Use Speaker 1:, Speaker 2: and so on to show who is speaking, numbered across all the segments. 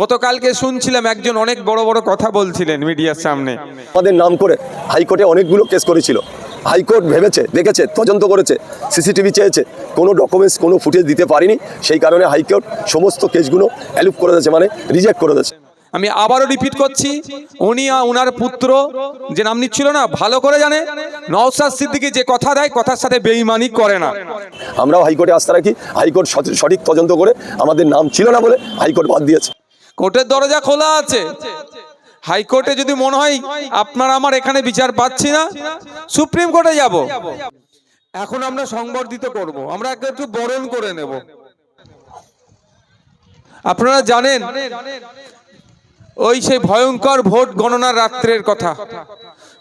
Speaker 1: গতকালকে শুনছিলাম একজন অনেক বড় বড় কথা বলছিলেন মিডিয়ার সামনে।
Speaker 2: আমাদের নাম করে হাইকোর্টে অনেকগুলো কেস করেছিল। হাইকোর্ট ভেবেছে, দেখেছে, তদন্ত করেছে, সিসিটিভি চেয়েছে, কোনো ডকুমেন্টস কোনো ফুটেজ দিতে পারিনি। সেই কারণে হাইকোর্ট সমস্ত কেসগুলো অ্যালুপ করে দিয়েছে মানে রিজেক্ট করে দিয়েছে।
Speaker 1: আমি আবারও রিপিট করছি। উনি উনার পুত্র যে নাম নিচ্ছিল না ভালো করে জানে। নওসাদ সিদ্দিকি যে কথা দেয় কথার সাথে বেইমানি করে না।
Speaker 2: আমরাও হাইকোর্টে আস্থা রাখি হাইকোর্ট সঠিক তদন্ত করে আমাদের নাম ছিল না বলে হাইকোর্ট বাদ দিয়েছে।
Speaker 1: কোর্টের দরজা খোলা আছে। হাইকোর্টে যদি মনে হয় আপনার আমার এখানে বিচার পাচ্ছি না সুপ্রিম কোর্টে যাব। এখন আমরা সংবর্ধিত করব। আমরা একে একটু বরণ করে নেব। আপনারা জানেন ওই সেই ভয়ঙ্কর ভোট গণনার রাত্রের কথা।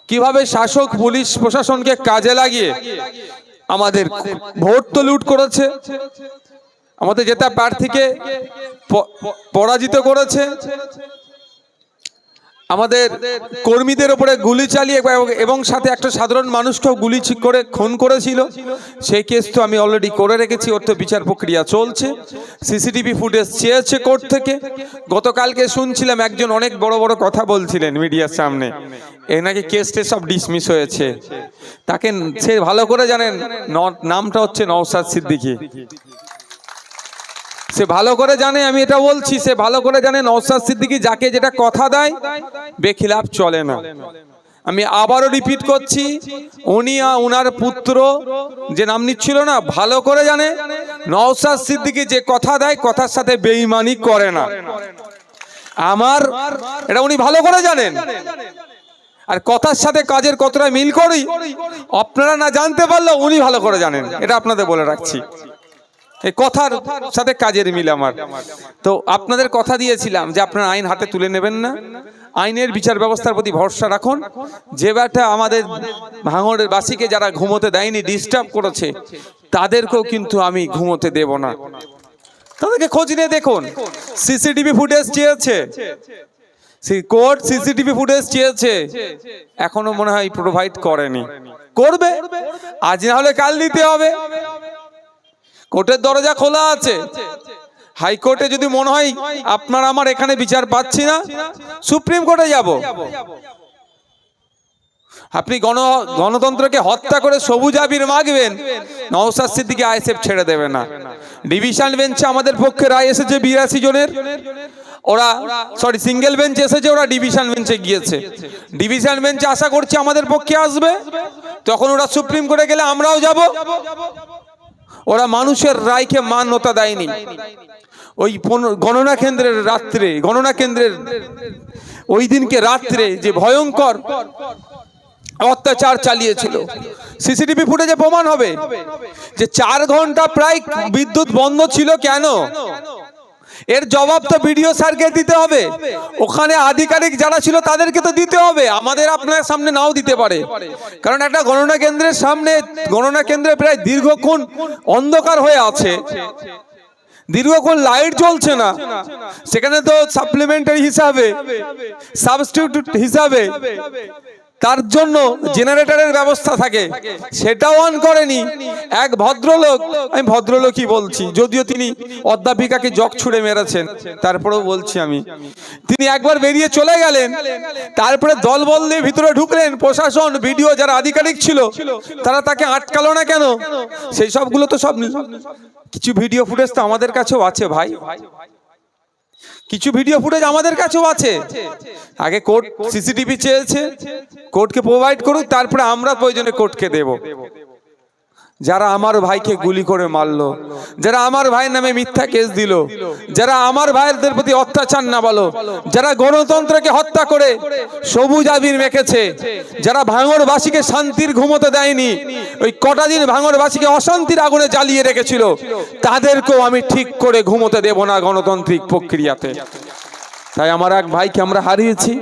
Speaker 1: কীভাবে শাসক, পুলিশ প্রশাসনকে কাজে লাগিয়ে আমাদের ভোট তো লুট করেছে, আমাদের জেতা প্রার্থীকে পরাজিত করেছে আমাদের কর্মীদের উপরে গুলি চালিয়ে এবং- সাথে একটা সাধারণ মানুষকেও গুলি করে খুন করেছিল। সেই কেস তো আমি অলরেডি করে রেখেছি, ওর তো বিচার প্রক্রিয়া চলছে। সিসিটিভি ফুটেজ চেয়েছে কোর্ট থেকে। গতকালকে শুনছিলাম একজন অনেক বড় বড় কথা বলছিলেন মিডিয়ার সামনে। এ নাকি কেসটে সব ডিসমিস হয়েছে। তাকে সে ভালো করে জানেন নামটা হচ্ছে নওসাদ সিদ্দিকী। সে ভালো করে জানে, আমি এটা বলছি, সে ভালো করে জানে নওসাদ সিদ্দিকি যাকে যেটা কথা দেয়, বেখিলাফ চলে না। আমি আবারও রিপিট করছি, উনি উনার পুত্র যে নাম নিচ্ছিল না, ভালো করে জানে নওসাদ সিদ্দিকী যে কথা দেয়, কথার সাথে বেইমানি করে না। আমার, এটা উনি ভালো করে জানেন। আর কথার সাথে কাজের কতটা মিল করি, আপনারা না জানতে পারলে উনি ভালো করে জানেন। এটা আপনাদের বলে রাখছি। এই কথার সাথে কাজের মিল আমার। তো আপনাদের কথা দিয়েছিলাম যে আপনার আইন হাতে তুলে নেবেন না। আইনের বিচার ব্যবস্থার প্রতি ভরসা রাখুন। যে ব্যাটা আমাদের ভাঙড়ের বাসীকে যারা ঘুমোতে দেয়নি ডিস্টার্ব করেছে, তাদেরকেও কিন্তু আমি ঘুমোতে দেব না। তাদেরকে খোঁজ নিয়ে দেখুন। সিসিটিভি ফুটেজ চেয়েছে। কোর্ট সিসিটিভি ফুটেজ চেয়েছে। এখনও মনে হয় প্রোভাইড করেনি। করবে। আজ না হলে কাল দিতে হবে। কোর্টের দরজা খোলা আছে। হাইকোর্টে যদি মনে হয় আপনার আমার এখানে বিচার পাচ্ছি না, সুপ্রিম কোর্টে যাব। আপনি গণ, গণতন্ত্রকে হত্যা করে সবুজ আবির মাগবেন নওসাদ সিদ্দিকে আইএসএফ ছেড়ে দেবে না। ডিভিশন বেঞ্চে আমাদের পক্ষে রায় এসেছে বিরাশি জনের। ওরা, সরি, সিঙ্গেল বেঞ্চ এসেছে, ওরা ডিভিশন বেঞ্চে গিয়েছে। ডিভিশন বেঞ্চে আশা করছি আমাদের পক্ষে আসবে। তখন ওরা সুপ্রিম কোর্টে গেলে আমরাও যাব। ওরা মানুষের রায়কে মান্যতা দেয়নি। ওই গণনা কেন্দ্রের রাত্রে, গণনা কেন্দ্রের ওই দিনকে রাত্রে যে ভয়ঙ্কর অত্যাচার চালিয়েছিল, সিসিটিভি ফুটেজে প্রমাণ হবে যে চার ঘণ্টা প্রায় বিদ্যুৎ বন্ধ ছিল কেন? এর জবাব তো বিডিও স্যারকে দিতে হবে। ওখানে আধিকারিক যারা ছিল তাদেরকে তো দিতে হবে। আমাদের আপনার সামনে নাও দিতে পারে। কারণ একটা গণনা কেন্দ্রের সামনে গণনা কেন্দ্রে প্রায় দীর্ঘক্ষণ অন্ধকার হয়ে আছে। দীর্ঘক্ষণ লাইট জ্বলছে না। সেখানে তো সাপ্লিমেন্টারি হিসাবে সাবস্টিটিউট হিসাবে তার জন্য জেনারেটরের ব্যবস্থা থাকে। সেটাও অন করেনি। এক ভদ্রলোক, আমি ভদ্রলোকই বলছি, যদিও তিনি অধ্যাপিকাকে জগ ছুড়ে মেরেছেন, তারপরেও বলছি আমি। তিনি একবার বেরিয়ে চলে গেলেন, তারপরে দল বল দিয়ে ভিতরে ঢুকলেন, প্রশাসন ভিডিও যারা আধিকারিক ছিল, তারা তাকে আটকালো না কেন? সেই সবগুলো তো সব কিছু ভিডিও ফুটেজ তো আমাদের কাছেও আছে ভাই। কিছু ভিডিও ফুটেজ আমাদের কাছেও আছে। আগে কোর্ট সিসিটিভি চেয়েছে কোর্টকে প্রোভাইড করুক, তারপরে আমরা প্রয়োজনে কোর্টকে দেব। যারা আমার ভাইকে গুলি করে মারলো, যারা আমার ভাইয়ের নামে মিথ্যা কেস দিল, যারা আমার ভাইয়েরদের প্রতি অত্যাচার না বলো, যারা গণতন্ত্রকে হত্যা করে সবুজ আবির মেখেছে, যারা ভাঙড়বাসীকে শান্তির ঘুমোতে দেয়নি, ওই কটা দিন ভাঙড়বাসীকে অশান্তির আগুনে জ্বালিয়ে রেখেছিল, তাদেরকেও আমি ঠিক করে ঘুমোতে দেব না গণতান্ত্রিক প্রক্রিয়াতে। তাই আমার এক ভাইকে আমরা হারিয়েছি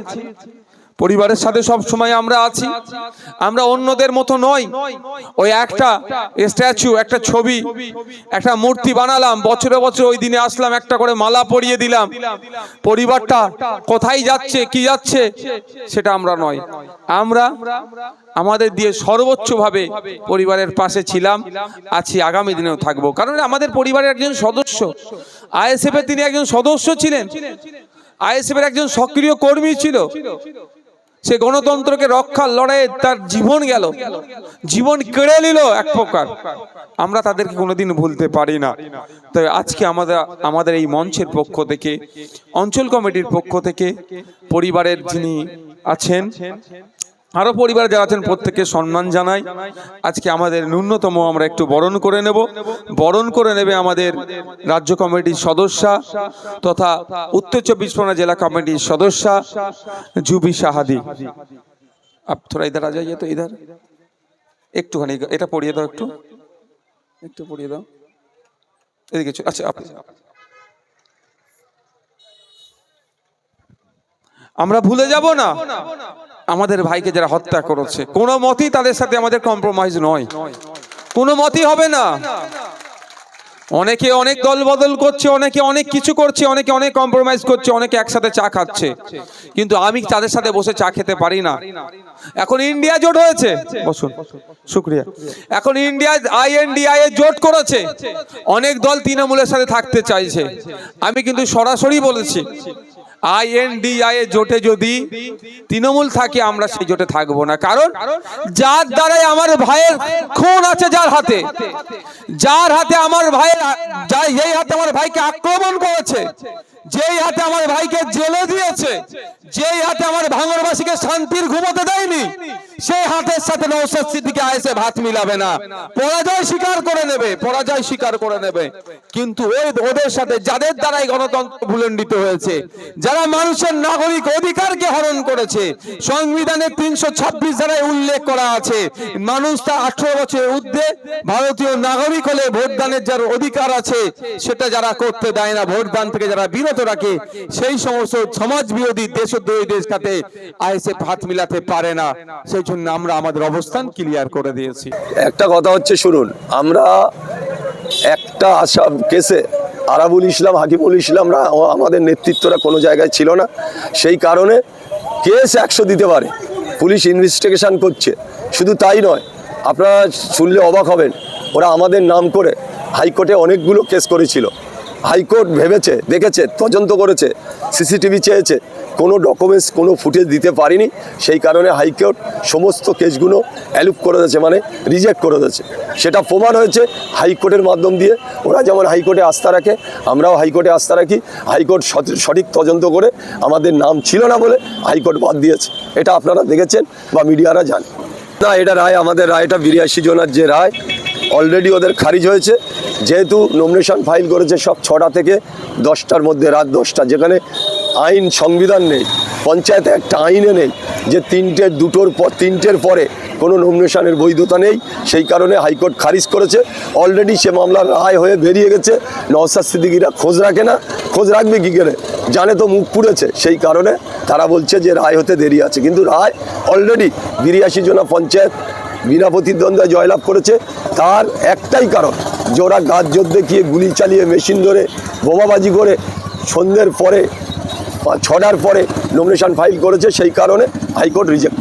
Speaker 1: পরিবারের সাথে সব সময় আমরা আছি। আমরা অন্যদের মতো নই। ওই একটা স্ট্যাচু, একটা ছবি, একটা মূর্তি বানালাম, বছরে বছর ওই দিনে আসলাম, একটা করে মালা পরিয়ে দিলাম। পরিবারটা কোথায় যাচ্ছে, কি যাচ্ছে, সেটা আমরা নয় আমরা আমাদের দিয়ে সর্বোচ্চভাবে পরিবারের পাশে ছিলাম। আছি, আগামী দিনেও থাকব। কারণ আমাদের পরিবারের একজন সদস্য আইএসএফ তিনি একজন সদস্য ছিলেন। আইএসএফ এর একজন সক্রিয় কর্মী ছিল। সে গণতন্ত্রকে রক্ষার লড়াইয়ে তার জীবন গেল। জীবন কেড়ে নিল এক প্রকার। আমরা তাদেরকে কোনোদিন ভুলতে পারি না। তবে আজকে আমাদের আমাদের এই মঞ্চের পক্ষ থেকে, অঞ্চল কমিটির পক্ষ থেকে, পরিবারের যিনি আছেন আরও পরিবার যারা আছেন, প্রত্যেককে সম্মান জানাই। আজকে আমাদের ন্যূনতম আমরা একটু বরণ করে নেব। বরণ করে নেবে আমাদের রাজ্য কমিটির সদস্যা তথা উত্তর চব্বিশ পরগনা জেলা কমিটির সদস্যা জুবি সাহাদি। আপ থোড়া ইধার তো, ইধার। একটুখানি, এটা পড়িয়ে দাও একটু। একটু পড়িয়ে দাও। এদিকে আচ্ছা আপনি আমরা ভুলে যাব না। আমাদের ভাইকে যারা হত্যা করেছে, কোনো মতেই তাদের সাথে আমাদের কম্প্রোমাইজ নয়। কোনো মতই হবে না। অনেকে অনেক দল বদল করছে, অনেকে অনেক কিছু করছে, অনেকে অনেক কম্প্রোমাইজ করছে, অনেকে একসাথে চা খাচ্ছে। কিন্তু আমি তাদের সাথে বসে চা খেতে পারি না। এখন ইন্ডিয়া জোট হয়েছে। বসুন, শুক্রিয়া। এখন ইন্ডিয়া আইএনডিআই জোট করেছে। অনেক দল তৃণমূলের সাথে থাকতে চাইছে। আমি কিন্তু সরাসরি বলেছি আইএনডিআই জোটে যদি তৃণমূল থাকে, আমরা সেই জোটে থাকব না। কারণ যার দ্বারাই আমার ভাইয়ের খুন আছে যার হাতে যার হাতে আমার ভাইয়ের, যার যেই হাতে আমার ভাইকে আক্রমণ করেছে, যেই হাতে আমার ভাইকে জেলে দিয়েছে, যেই হাতে আমার ভাঙরবাসীকে শান্তির ঘুমোতে দেয়নি, সেই হাতের সাথে নৌসাদ সিদ্দিকে আইসে ভাত মিলাবে না। পরাজয় স্বীকার করে নেবে, পরাজয় স্বীকার করে নেবে। কিন্তু ওই ওদের সাথে যাদের দ্বারাই গণতন্ত্র ভুলণ্ডিত হয়েছে যারা মানুষের নাগরিক অধিকারকে হরণ করেছে সংবিধানের তিনশো ছাব্বিশ ধারায় উল্লেখ করা আছে, মানুষ তা আঠারো বছরের ঊর্ধ্বে ভারতীয় নাগরিক হলে ভোটদানের যার অধিকার আছে, সেটা যারা করতে দেয় না, ভোটদান থেকে যারা বিরত রাখে, সেই সমস্ত সমাজ বিরোধী দেশদ্রোহীদের সাথে আইএসএফ হাত মিলাতে পারে না। সেই জন্য আমরা আমাদের অবস্থান ক্লিয়ার করে দিয়েছি।
Speaker 2: একটা কথা হচ্ছে শুনুন, আমরা একটা আশা কেসে আরাবুল ইসলাম, হাকিমুল ইসলামরা আমাদের নেতৃত্বরা কোনো জায়গায় ছিল না। সেই কারণে কেস একশো দিতে পারে। পুলিশ ইনভেস্টিগেশান করছে। শুধু তাই নয়, আপনারা শুনলে অবাক হবেন, ওরা আমাদের নাম করে হাইকোর্টে অনেকগুলো কেস করেছিল। হাইকোর্ট ভেবেছে, দেখেছে, তদন্ত করেছে, সিসিটিভি চেয়েছে। কোনো ডকুমেন্টস কোনো ফুটেজ দিতে পারিনি। সেই কারণে হাইকোর্ট সমস্ত কেসগুলো অ্যালুপ করে দিয়েছে মানে রিজেক্ট করে দিয়েছে। সেটা প্রমাণ হয়েছে হাইকোর্টের মাধ্যম দিয়ে। ওরা যেমন হাইকোর্টে আস্থা রাখে, আমরাও হাইকোর্টে আস্থা রাখি। হাইকোর্ট সঠিক তদন্ত করে আমাদের নাম ছিল না বলে হাইকোর্ট বাদ দিয়েছে। এটা আপনারা দেখেছেন বা মিডিয়ারা জানে। না, এটা রায়, আমাদের রায়টা বিরাশি জনের যে রায় অলরেডি ওদের খারিজ হয়েছে। যেহেতু নমিনেশন ফাইল করেছে সব ছটা থেকে দশটার মধ্যে, রাত দশটা, যেখানে আইন সংবিধান নেই, পঞ্চায়েতে একটা আইনে নেই যে তিনটে, দুটোর পর তিনটের পরে কোনো নমিনেশনের বৈধতা নেই। সেই কারণে হাইকোর্ট খারিজ করেছে। অলরেডি সে মামলার রায় হয়ে বেরিয়ে গেছে। নওসাদ সিদ্দিকিরা খোঁজ রাখে না। খোঁজ রাখবে কী করে? জানে তো মুখ পুড়েছে। সেই কারণে তারা বলছে যে রায় হতে দেরি আছে। কিন্তু রায় অলরেডি বিরিয়াশি জনা পঞ্চায়েত বিনা প্রতিদ্বন্দ্বিতা জয়লাভ করেছে। তার একটাই কারণ ওরা গাছ জোর দেখিয়ে গুলি চালিয়ে মেশিন ধরে বোমাবাজি করে সন্ধ্যের পরে ছটার পরে নমিনেশন ফাইল করেছে সেই কারণে হাইকোর্ট রিজেক্ট